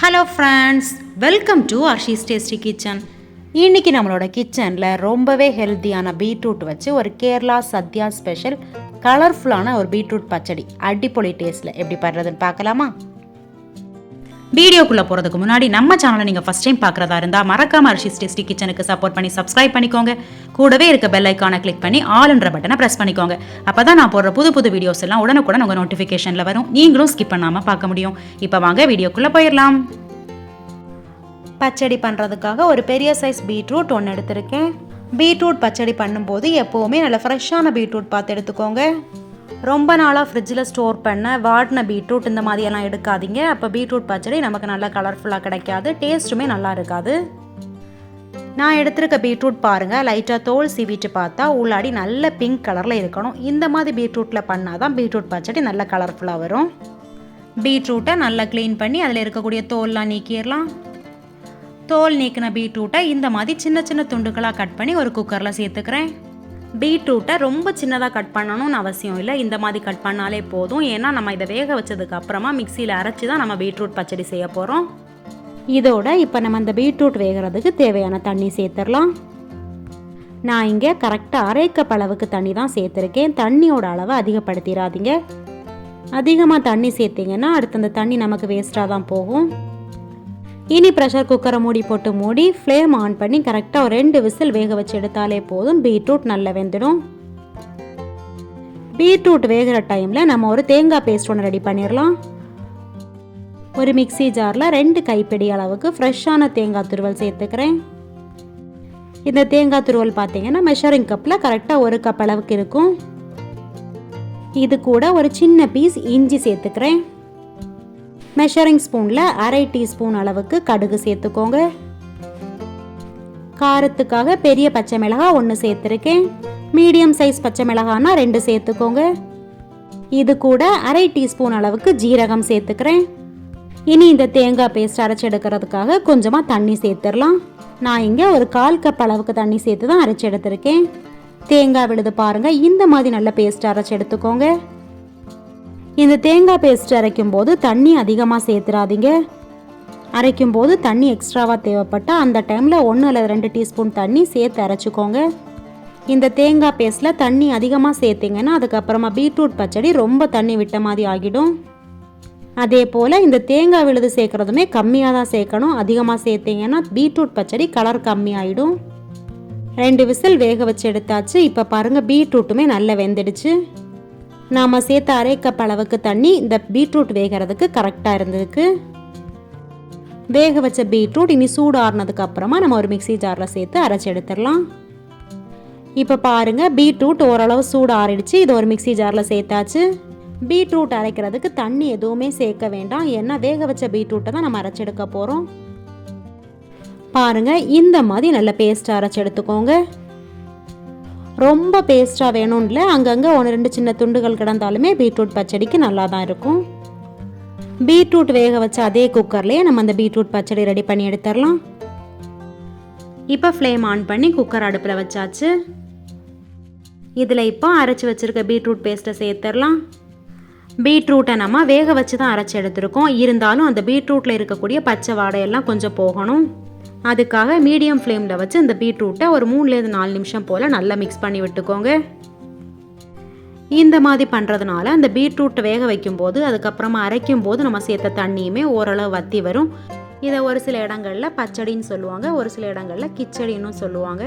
Hello friends welcome to Arshi's tasty kitchen இன்னைக்கு நம்மளோட கிச்சனில் ரொம்பவே ஹெல்த்தியான பீட்ரூட் வச்சு ஒரு கேரளா சத்யா ஸ்பெஷல் கலர்ஃபுல்லான ஒரு பீட்ரூட் பச்சடி. அடிப்பொலி டேஸ்ட்டில் எப்படி பண்ணுறதுன்னு பார்க்கலாமா? வீடியோக்குள்ளே போகிறதுக்கு முன்னாடி நம்ம சேனலை நீங்கள் ஃபஸ்ட் டைம் பார்க்குறதா இருந்தால் மறக்காமல் அர்ஷிஸ் டேஸ்டி கிச்சனுக்கு சப்போர்ட் பண்ணி சப்ஸ்கிரைப் பண்ணிக்கோங்க. கூடவே இருக்க பெல் ஐக்கானை கிளிக் பண்ணி ஆளுன்ற பட்டனை ப்ரெஸ் பண்ணிக்கோங்க. அப்போ தான் நான் போடுற புது புது வீடியோஸ் எல்லாம் உடனுக்குடன் உங்கள் நோட்டிஃபிகேஷனில் வரும். நீங்களும் ஸ்கிப் பண்ணாமல் பார்க்க முடியும். இப்போ வாங்க வீடியோக்குள்ளே போயிடலாம். பச்சடி பண்ணுறதுக்காக ஒரு பெரிய சைஸ் பீட்ரூட் ஒன்று எடுத்திருக்கேன். பீட்ரூட் பச்சடி பண்ணும்போது எப்போவுமே நல்ல ஃப்ரெஷ்ஷான பீட்ரூட் பார்த்து எடுத்துக்கோங்க. ரொம்ப நாளாக ஃப்ரிட்ஜில் ஸ்டோர் பண்ண வாடின பீட்ரூட் இந்த மாதிரியெல்லாம் எடுக்காதீங்க. அப்போ பீட்ரூட் பச்சடி நமக்கு நல்லா கலர்ஃபுல்லாக கிடைக்காது. டேஸ்ட்டுமே நல்லா இருக்காது. நான் எடுத்திருக்க பீட்ரூட் பாருங்கள் லைட்டாக தோல் சீவிட்டு பார்த்தா உள்ளாடி நல்ல பிங்க் கலரில் இருக்கணும். இந்த மாதிரி பீட்ரூட்டில் பண்ணால் தான் பீட்ரூட் பச்சடி நல்ல கலர்ஃபுல்லாக வரும். பீட்ரூட்டை நல்லா க்ளீன் பண்ணி அதில் இருக்கக்கூடிய தோல்லாம் நீக்கிடலாம். தோல் நீக்கின பீட்ரூட்டை இந்த மாதிரி சின்ன சின்ன துண்டுகளாக கட் பண்ணி ஒரு குக்கரில் சேர்த்துக்கிறேன். பீட்ரூட்டை ரொம்ப சின்னதாக கட் பண்ணணும்னு அவசியம் இல்லை. இந்த மாதிரி கட் பண்ணாலே போதும். ஏன்னா நம்ம இதை வேக வச்சதுக்கு அப்புறமா மிக்சியில் அரைச்சி தான் நம்ம பீட்ரூட் பச்சடி செய்ய போகிறோம் இதோட இப்போ நம்ம இந்த பீட்ரூட் வேகிறதுக்கு தேவையான தண்ணி சேர்த்துடலாம். நான் இங்கே கரெக்டாக அரை கப் அளவுக்கு தண்ணி தான் சேர்த்துருக்கேன். தண்ணியோட அளவை அதிகப்படுத்திடாதீங்க அதிகமாக தண்ணி சேர்த்திங்கன்னா அடுத்து அந்த தண்ணி நமக்கு வேஸ்ட்டாக தான் போகும். இனி ப்ரெஷர் குக்கரை மூடி போட்டு மூடி ஃப்ளேம் ஆன் பண்ணி கரெக்டாக ஒரு ரெண்டு விசில் வேக வச்சு எடுத்தாலே போதும். பீட்ரூட் நல்லா வெந்துடும். பீட்ரூட் வேகிற டைமில் நம்ம ஒரு தேங்காய் பேஸ்ட் ஒன்று ரெடி பண்ணிடலாம். ஒரு மிக்சி ஜாரில் ரெண்டு கைப்பிடி அளவுக்கு ஃப்ரெஷ்ஷான தேங்காய் துருவல் சேர்த்துக்கிறேன். இந்த தேங்காய் துருவல் பார்த்தீங்கன்னா மெஷரிங் கப்பில் கரெக்டாக ஒரு கப் அளவுக்கு இருக்கும். இது கூட ஒரு சின்ன பீஸ் இஞ்சி சேர்த்துக்கிறேன். மெஷரிங் ஸ்பூனில் அரை டீஸ்பூன் அளவுக்கு கடுகு சேர்த்துக்கோங்க. காரத்துக்காக பெரிய பச்சை மிளகாய் ஒன்று சேர்த்துருக்கேன். மீடியம் சைஸ் பச்சை மிளகானா ரெண்டு சேர்த்துக்கோங்க. இது கூட அரை டீஸ்பூன் அளவுக்கு ஜீரகம் சேர்த்துக்கிறேன். இனி இந்த தேங்காய் பேஸ்ட் அரைச்சி எடுக்கிறதுக்காக கொஞ்சமாக தண்ணி சேர்த்துடலாம். நான் இங்கே ஒரு கால் கப் அளவுக்கு தண்ணி சேர்த்து தான் அரைச்சி எடுத்திருக்கேன். தேங்காய் விழுது பாருங்கள் இந்த மாதிரி நல்ல பேஸ்ட் அரைச்சி எடுத்துக்கோங்க. இந்த தேங்காய் பேஸ்ட் அரைக்கும் போது தண்ணி அதிகமாக சேர்த்துறாதீங்க. அரைக்கும் போது தண்ணி எக்ஸ்ட்ராவாக தேவைப்பட்டால் அந்த டைமில் ஒன்று அல்லது ரெண்டு டீஸ்பூன் தண்ணி சேர்த்து அரைச்சிக்கோங்க. இந்த தேங்காய் பேஸ்ட்டில் தண்ணி அதிகமாக சேர்த்திங்கன்னா அதுக்கப்புறமா பீட்ரூட் பச்சடி ரொம்ப தண்ணி விட்ட மாதிரி ஆகிடும். அதே போல் இந்த தேங்காய் விழுது சேர்க்குறதுமே கம்மியாக தான் சேர்க்கணும். அதிகமாக சேர்த்திங்கன்னா பீட்ரூட் பச்சடி கலர் கம்மியாயிடும். ரெண்டு விசில் வேக வச்சு எடுத்தாச்சு. இப்போ பாருங்கள் பீட்ரூட்டுமே நல்லா வெந்துடுச்சு. நாம் சேர்த்த அரை கப் அளவுக்கு தண்ணி இந்த பீட்ரூட் வேகிறதுக்கு கரெக்டாக இருந்ததுக்கு வேக வச்ச பீட்ரூட் இனி சூடு ஆறுனதுக்கு அப்புறமா நம்ம ஒரு மிக்சி ஜாரில் சேர்த்து அரைச்சி எடுத்துடலாம். இப்போ பாருங்கள் பீட்ரூட் ஓரளவு சூடு ஆறிடுச்சு. இது ஒரு மிக்சி ஜாரில் சேர்த்தாச்சு. பீட்ரூட் அரைக்கிறதுக்கு தண்ணி எதுவுமே சேர்க்க வேண்டாம். ஏன்னா வேக வச்ச பீட்ரூட்டை தான் நம்ம அரைச்செடுக்க போகிறோம் பாருங்கள் இந்த மாதிரி நல்ல பேஸ்ட்டாக அரைச்சி எடுத்துக்கோங்க ரொம்ப பேஸ்ட்டாக வேணும்ல அங்கங்கே ஒன்று ரெண்டு சின்ன துண்டுகள் கிடந்தாலுமே பீட்ரூட் பச்சடிக்கு நல்லா தான் இருக்கும். பீட்ரூட் வேக வச்ச அதே குக்கர்லேயே நம்ம அந்த பீட்ரூட் பச்சடி ரெடி பண்ணி எடுத்துடலாம். இப்போ ஃப்ளேம் ஆன் பண்ணி குக்கர் அடுப்பில் வச்சாச்சு. இதில் இப்போ அரைச்சி வச்சுருக்க பீட்ரூட் பேஸ்ட்டை சேர்த்துடலாம். பீட்ரூட்டை நம்ம வேக வச்சு தான் அரைச்சி எடுத்திருக்கோம். இருந்தாலும் அந்த பீட்ரூட்டில் இருக்கக்கூடிய பச்சை வாடையெல்லாம் கொஞ்சம் போகணும். அதுக்காக மீடியம் ஃப்ளேமில் வச்சு இந்த பீட்ரூட்டை ஒரு மூணுலேருந்து நாலு நிமிஷம் போல் நல்லா மிக்ஸ் பண்ணி விட்டுக்கோங்க. இந்த மாதிரி பண்ணுறதுனால அந்த பீட்ரூட்டை வேக வைக்கும்போது அதுக்கப்புறமா அரைக்கும் போது நம்ம சேர்த்த தண்ணியுமே ஓரளவு வற்றி வரும். இதை ஒரு சில இடங்களில் பச்சடின்னு சொல்லுவாங்க ஒரு சில இடங்களில் கிச்சடின்னு சொல்லுவாங்க.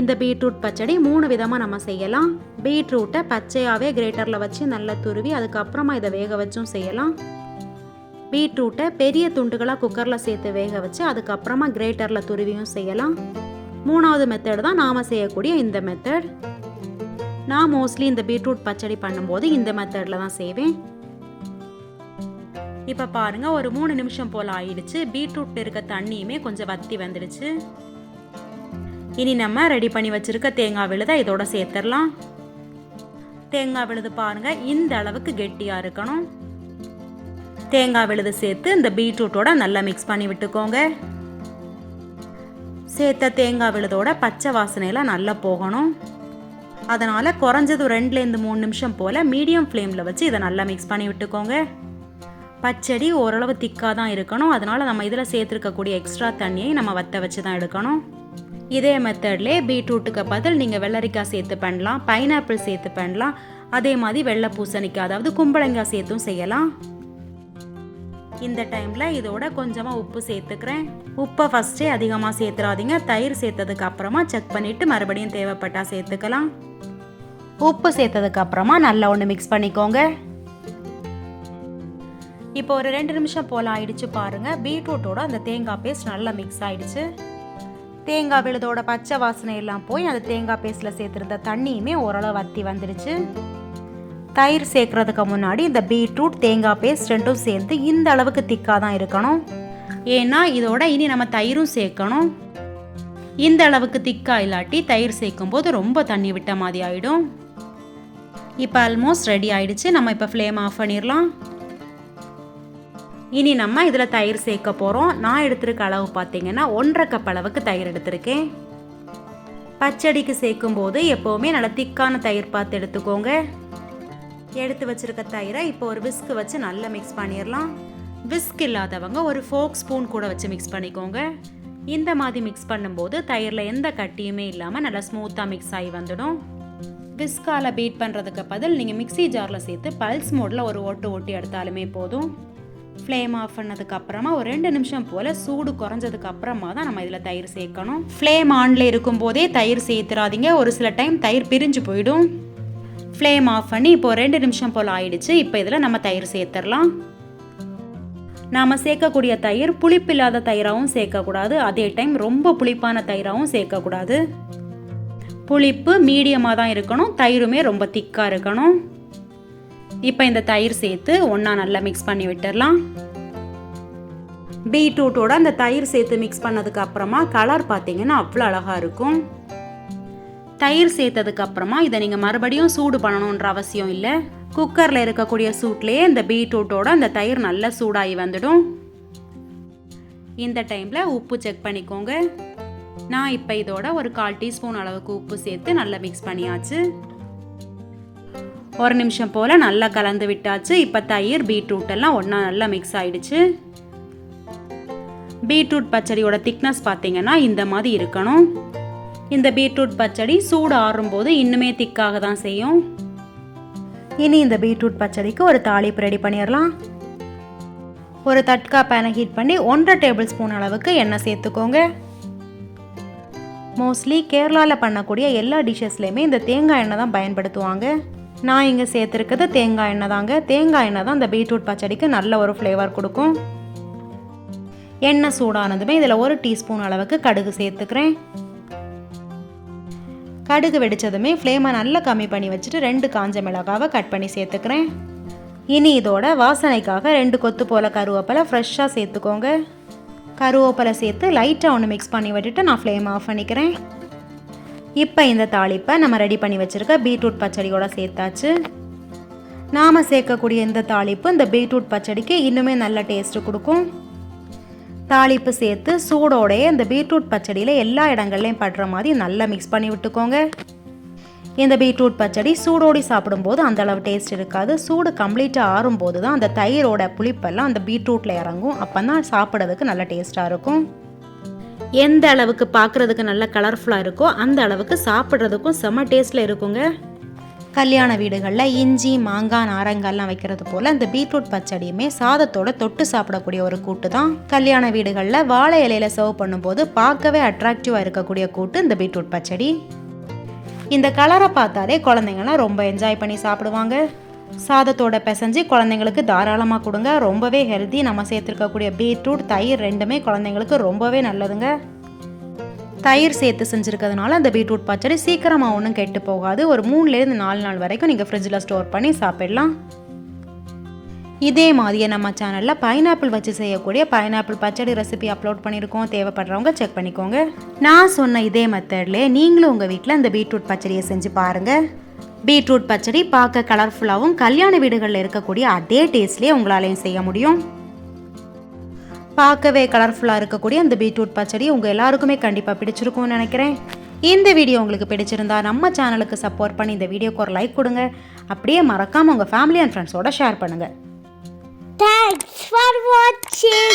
இந்த பீட்ரூட் பச்சடி மூணு விதமாக நம்ம செய்யலாம். பீட்ரூட்டை பச்சையாகவே கிரேட்டரில் வச்சு நல்லா துருவி அதுக்கப்புறமா இதை வேக வச்சும் செய்யலாம். பீட்ரூட்டை பெரிய துண்டுகளாக குக்கரில் சேர்த்து வேக வச்சு அதுக்கப்புறமா கிரேட்டரில் துருவியும் செய்யலாம். மூணாவது மெத்தட் தான் நாம் செய்யக்கூடிய இந்த மெத்தட் நான் மோஸ்ட்லி இந்த பீட்ரூட் பச்சடி பண்ணும்போது இந்த மெத்தடில் தான் செய்வேன். இப்போ பாருங்கள் ஒரு மூணு நிமிஷம் போல் ஆயிடுச்சு. பீட்ரூட்டில் இருக்க தண்ணியுமே கொஞ்சம் வத்தி வந்துடுச்சு. இனி நம்ம ரெடி பண்ணி வச்சுருக்க தேங்காய் விழுதை இதோட சேர்த்துடலாம். தேங்காய் விழுது பாருங்கள் இந்த அளவுக்கு கெட்டியாக இருக்கணும். தேங்காய் விழுது சேர்த்து இந்த பீட்ரூட்டோட நல்லா மிக்ஸ் பண்ணி விட்டுக்கோங்க. சேர்த்த தேங்காய் விழுதோட பச்சை வாசனையெல்லாம் நல்லா போகணும். அதனால் குறைஞ்சது ரெண்டுலேருந்து மூணு நிமிஷம் போல் மீடியம் ஃப்ளேமில் வச்சு இதை நல்லா மிக்ஸ் பண்ணி விட்டுக்கோங்க. பச்சடி ஓரளவு திக்காக தான் இருக்கணும். அதனால் நம்ம இதில் சேர்த்துருக்கக்கூடிய எக்ஸ்ட்ரா தண்ணியை நம்ம வத்த வச்சு தான் எடுக்கணும். இதே மெத்தட்லேயே பீட்ரூட்டுக்கு பதில் நீங்கள் வெள்ளரிக்காய் சேர்த்து பண்ணலாம் பைனாப்பிள் சேர்த்து பண்ணலாம் அதே மாதிரி வெள்ளை பூசணிக்காய் அதாவது கும்பளங்காய் சேர்த்தும் செய்யலாம். இந்த டைமில் இதோட கொஞ்சமாக உப்பு சேர்த்துக்கிறேன். உப்பை ஃபஸ்ட்டே அதிகமாக சேர்த்துறாதீங்க. தயிர் சேர்த்ததுக்கு அப்புறமா செக் பண்ணிவிட்டு மறுபடியும் தேவைப்பட்டால் சேர்த்துக்கலாம். உப்பு சேர்த்ததுக்கு அப்புறமா நல்லா ஒன்று மிக்ஸ் பண்ணிக்கோங்க. இப்போ ஒரு ரெண்டு நிமிஷம் போல் ஆயிடுச்சு பாருங்கள் பீட்ரூட்டோட அந்த தேங்காய் பேஸ்ட் நல்லா மிக்ஸ் ஆயிடுச்சு. தேங்காய் விழுதோட பச்சை வாசனை எல்லாம் போய் அந்த தேங்காய் பேஸ்ட்டில் சேர்த்துருந்த தண்ணியுமே ஓரளவு வத்தி வந்துடுச்சு தயிர் சேர்க்கறதுக்கு முன்னாடி இந்த பீட்ரூட் தேங்காய் பேஸ்ட் ரெண்டும் சேர்த்து இந்த அளவுக்கு திக்காக தான் இருக்கணும். ஏன்னா இதோட இனி நம்ம தயிரும் சேர்க்கணும். இந்த அளவுக்கு திக்காக இல்லாட்டி தயிர் சேர்க்கும்போது ரொம்ப தண்ணி விட்ட மாதிரி ஆகிடும் இப்போ ஆல்மோஸ்ட் ரெடி ஆயிடுச்சு. நம்ம இப்போ ஃப்ளேம் ஆஃப் பண்ணிடலாம் இனி நம்ம இதில் தயிர் சேர்க்க போகிறோம் நான் எடுத்திருக்க அளவு பார்த்தீங்கன்னா ஒன்றரை கப் அளவுக்கு தயிர் எடுத்திருக்கேன். பச்சடிக்கு சேர்க்கும்போது எப்போவுமே நல்லா திக்கான தயிர் பார்த்து எடுத்துக்கோங்க. எடுத்து வச்சிருக்க தயிரை இப்போ ஒரு விஸ்க் வச்சு நல்லா மிக்ஸ் பண்ணிடலாம் விஸ்க் இல்லாதவங்க ஒரு ஃபோக் ஸ்பூன் கூட வச்சு மிக்ஸ் பண்ணிக்கோங்க. இந்த மாதிரி மிக்ஸ் பண்ணும்போது தயிரில் எந்த கட்டியுமே இல்லாமல் நல்லா ஸ்மூத்தாக மிக்ஸ் ஆகி வந்துடும். விஸ்கால பீட் பண்ணுறதுக்கு பதில் நீங்கள் மிக்ஸி ஜாரில் சேர்த்து பல்ஸ் மோடில் ஒரு ஓட்டு ஓட்டி எடுத்தாலுமே போதும். ஃப்ளேம் ஆஃப் பண்ணதுக்கு அப்புறமா ஒரு ரெண்டு நிமிஷம் போல் சூடு குறைஞ்சதுக்கு அப்புறமா தான் நம்ம இதில் தயிர் சேர்க்கணும். ஃப்ளேம் ஆனில் இருக்கும் போதே தயிர் சேர்த்துறாதீங்க. ஒரு சில டைம் தயிர் பிரிஞ்சு போயிடும். ஃப்ளேம் ஆஃப் பண்ணி இப்போ ரெண்டு நிமிஷம் போல் ஆயிடுச்சு. இப்போ இதில் நம்ம தயிர் சேர்த்துடலாம். நாம் சேர்க்கக்கூடிய தயிர் புளிப்பில்லாத தயிராகவும் சேர்க்கக்கூடாது. அதே டைம் ரொம்ப புளிப்பான தயிராகவும் சேர்க்கக்கூடாது. புளிப்பு மீடியமாக தான் இருக்கணும். தயிருமே ரொம்ப திக்காக இருக்கணும். இப்போ இந்த தயிர் சேர்த்து ஒன்றா நல்லா மிக்ஸ் பண்ணி விட்டுடலாம் பீட்ரூட்டோட அந்த தயிர் சேர்த்து மிக்ஸ் பண்ணதுக்கு அப்புறமா கலர் பார்த்தீங்கன்னா அவ்வளோ அழகாக இருக்கும். தயிர் சேர்த்ததுக்கு அப்புறமா இதை நீங்கள் மறுபடியும் சூடு பண்ணணுன்ற அவசியம் இல்லை. குக்கரில் இருக்கக்கூடிய சூட்லேயே இந்த பீட்ரூட்டோட அந்த தயிர் நல்லா சூடாகி வந்துடும். இந்த டைமில் உப்பு செக் பண்ணிக்கோங்க. நான் இப்போ இதோட ஒரு கால் டீஸ்பூன் அளவுக்கு உப்பு சேர்த்து நல்லா மிக்ஸ் பண்ணியாச்சு. ஒரு நிமிஷம் போல் நல்லா கலந்து விட்டாச்சு. இப்போ தயிர் பீட்ரூட் எல்லாம் ஒன்றா நல்லா மிக்ஸ் ஆகிடுச்சு பீட்ரூட் பச்சடியோட திக்னஸ் பார்த்தீங்கன்னா இந்த மாதிரி இருக்கணும். இந்த பீட்ரூட் பச்சடி சூடு ஆறும்போது இன்னுமே திக்காக தான் செய்யும். இனி இந்த பீட்ரூட் பச்சடிக்கு ஒரு தாளிப்பு ரெடி பண்ணிடலாம். ஒரு தட்கா பேனை ஹீட் பண்ணி ஒன்றரை டேபிள் ஸ்பூன் அளவுக்கு எண்ணெய் சேர்த்துக்கோங்க. மோஸ்ட்லி கேரளாவில் பண்ணக்கூடிய எல்லா டிஷ்ஷஸ்லேயுமே இந்த தேங்காய் எண்ணெய் தான் பயன்படுத்துவாங்க. நான் இங்கே சேர்த்துருக்கிறது தேங்காய் எண்ணெய் தாங்க. தேங்காய் எண்ணெய் தான் இந்த பீட்ரூட் பச்சடிக்கு நல்ல ஒரு ஃப்ளேவர் கொடுக்கும். எண்ணெய் சூடானதுமே இதில் ஒரு டீஸ்பூன் அளவுக்கு கடுகு சேர்த்துக்கிறேன். கடுகு வெடிச்சதுமே ஃப்ளேமை நல்லா கம்மி பண்ணி வச்சுட்டு ரெண்டு காஞ்ச மிளகாவை கட் பண்ணி சேர்த்துக்கிறேன். இனி இதோட வாசனைக்காக ரெண்டு கொத்து போல் கருவேப்பிலை ஃப்ரெஷ்ஷாக சேர்த்துக்கோங்க. கருவேப்பிலை சேர்த்து லைட்டாக ஒன்று மிக்ஸ் பண்ணி விட்டுட்டு நான் ஃப்ளேம் ஆஃப் பண்ணிக்கிறேன். இப்போ இந்த தாளிப்பை நம்ம ரெடி பண்ணி வச்சுருக்க பீட்ரூட் பச்சடியோடு சேர்த்தாச்சு. நாம் சேர்க்கக்கூடிய இந்த தாளிப்பு இந்த பீட்ரூட் பச்சடிக்கு இன்னுமே நல்ல டேஸ்ட்டு கொடுக்கும். தாளிப்பு சேர்த்து சூடோடைய இந்த பீட்ரூட் பச்சடியில் எல்லா இடங்கள்லையும் படுற மாதிரி நல்லா மிக்ஸ் பண்ணி விட்டுக்கோங்க. இந்த பீட்ரூட் பச்சடி சூடோடி சாப்பிடும்போது அந்த அளவு டேஸ்ட் இருக்காது. சூடு கம்ப்ளீட்டாக ஆறும்போது தான் அந்த தயிரோட புளிப்பெல்லாம் அந்த பீட்ரூட்டில் இறங்கும். அப்போ தான் சாப்பிட்றதுக்கு நல்ல டேஸ்ட்டாக இருக்கும். எந்த அளவுக்கு பார்க்குறதுக்கு நல்ல கலர்ஃபுல்லாக இருக்கோ அந்த அளவுக்கு சாப்பிட்றதுக்கும் செம்ம டேஸ்ட்டில் இருக்குங்க. கல்யாண வீடுகளில் இஞ்சி மாங்காய் நாரங்காய்லாம் வைக்கிறது போல் இந்த பீட்ரூட் பச்சடியுமே சாதத்தோட தொட்டு சாப்பிடக்கூடிய ஒரு கூட்டு தான். கல்யாண வீடுகளில் வாழை இலையில சர்வ் பண்ணும்போது பார்க்கவே அட்ராக்டிவாக இருக்கக்கூடிய கூட்டு இந்த பீட்ரூட் பச்சடி. இந்த கலரை பார்த்தாலே குழந்தைங்கலாம் ரொம்ப என்ஜாய் பண்ணி சாப்பிடுவாங்க. சாதத்தோட பிசைஞ்சு குழந்தைங்களுக்கு தாராளமாக கொடுங்க. ரொம்பவே ஹெல்தி நம்ம சேர்த்துருக்கக்கூடிய பீட்ரூட் தயிர் ரெண்டுமே குழந்தைங்களுக்கு ரொம்பவே நல்லதுங்க. தயிர் சேர்த்து செஞ்சுருக்கிறதுனால அந்த பீட்ரூட் பச்சடி சீக்கிரமாக ஒன்றும் கெட்டு போகாது. ஒரு மூணுலேருந்து நாலு நாள் வரைக்கும் நீங்கள் ஃப்ரிட்ஜில் ஸ்டோர் பண்ணி சாப்பிடலாம். இதே மாதிரியே நம்ம சேனலில் பைனாப்பிள் வச்சு செய்யக்கூடிய பைனாப்பிள் பச்சடி ரெசிபி அப்லோட் பண்ணியிருக்கோம். தேவைப்படுறவங்க செக் பண்ணிக்கோங்க. நான் சொன்ன இதே மெத்தட்லேயே நீங்களும் உங்கள் வீட்டில் அந்த பீட்ரூட் பச்சடியை செஞ்சு பாருங்கள் பீட்ரூட் பச்சடி பார்க்க கலர்ஃபுல்லாகவும் கல்யாண வீடுகளில் இருக்கக்கூடிய அதே டேஸ்ட்லேயே உங்களாலையும் செய்ய முடியும் பார்க்கவே கலர்ஃபுல்லாக இருக்கக்கூடிய அந்த பீட்ரூட் பச்சடி உங்கள் எல்லாருக்குமே கண்டிப்பாக பிடிச்சிருக்கும்னு நினைக்கிறேன் இந்த வீடியோ உங்களுக்கு பிடிச்சிருந்தா நம்ம சேனலுக்கு சப்போர்ட் பண்ணி இந்த வீடியோக்கு ஒரு லைக் கொடுங்க அப்படியே மறக்காமல் உங்கள் ஃபேமிலி அண்ட் ஃப்ரெண்ட்ஸோட ஷேர் பண்ணுங்கள் Thanks. for watching.